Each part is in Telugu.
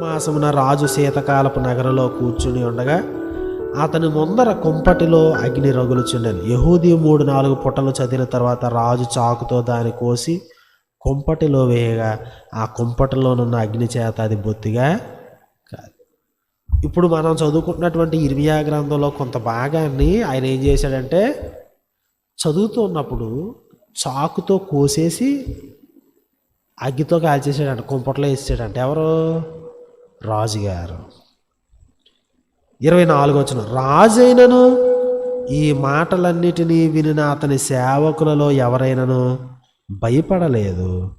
మాసమున రాజు శీతకాలపు నగరలో కూర్చుని ఉండగా అతని ముందర కుంపటిలో అగ్ని రగులుచుండెను. యహూది మూడు నాలుగు పుట్టలు చదివిన తర్వాత రాజు చాకుతో దాన్ని కోసి కుంపటిలో వేయగా ఆ కుంపటిలోనున్న అగ్ని చేత అది బొత్తిగా కాదు. ఇప్పుడు మనం చదువుకుంటున్నటువంటి ఇర్మియా గ్రంథంలో కొంత భాగాన్ని ఆయన ఏం చేశాడంటే చదువుతున్నప్పుడు చాకుతో కోసేసి అగ్గితో కాల్చేసాడంట కుంపట్లో వేసాడంట ఎవరు? రాజుగారు. ఇరవై నాలుగు వచ్చిన రాజైనను ఈ మాటలన్నిటినీ వినిన అతని సేవకులలో ఎవరైనాను భయపడలేదు.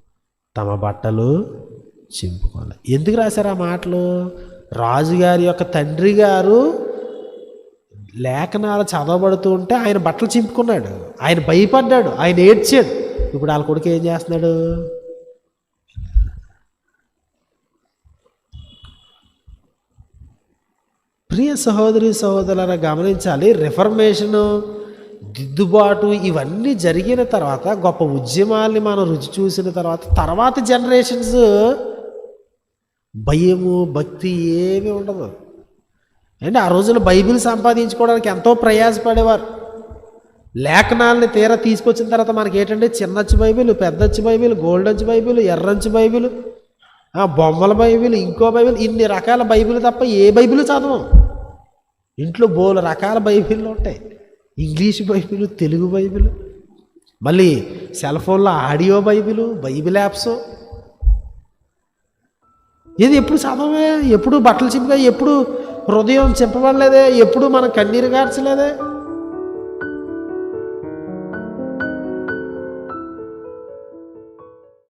తమ బట్టలు చింపుకోవాలి ఎందుకు రాశారు ఆ మాటలు? రాజుగారి యొక్క తండ్రి గారు లేఖనాలు చదవబడుతూ ఉంటే ఆయన బట్టలు చింపుకున్నాడు. ఆయన భయపడ్డాడు. ఆయన ఏడ్చాడు. ఇప్పుడు వాళ్ళ కొడుకు ఏం చేస్తున్నాడు? ప్రియ సహోదరి సహోదరులను గమనించాలి రిఫర్మేషను దిద్దుబాటు ఇవన్నీ జరిగిన తర్వాత గొప్ప ఉద్యమాల్ని మనం రుచి చూసిన తర్వాత తర్వాత జనరేషన్స్ భయము భక్తి ఏమీ ఉండదు. అంటే ఆ రోజుల్లో బైబిల్ సంపాదించుకోవడానికి ఎంతో ప్రయాసపడేవారు. లేఖనాలని తీరా తీసుకొచ్చిన తర్వాత మనకి ఏంటంటే చిన్నచ్చు బైబిల్ పెద్దచ్చు బైబిల్ గోల్డెన్స్ బైబిల్ ఎర్రంచు బైబిల్ బొమ్మల బైబిల్ ఇంకో బైబిల్ ఇన్ని రకాల బైబిల్ తప్ప ఏ బైబిల్ చదవం. ఇంట్లో బోలు రకాల బైబిళ్ళు ఉంటాయి. ఇంగ్లీష్ బైబిల్ తెలుగు బైబిల్ మళ్ళీ సెల్ ఫోన్లో ఆడియో బైబిల్ బైబిల్ యాప్స్. ఇది ఎప్పుడు చదవమే ఎప్పుడు బట్టలు చింపగా ఎప్పుడు హృదయం చింపబడలేదే? ఎప్పుడు మనం కన్నీరు గార్చలేదే?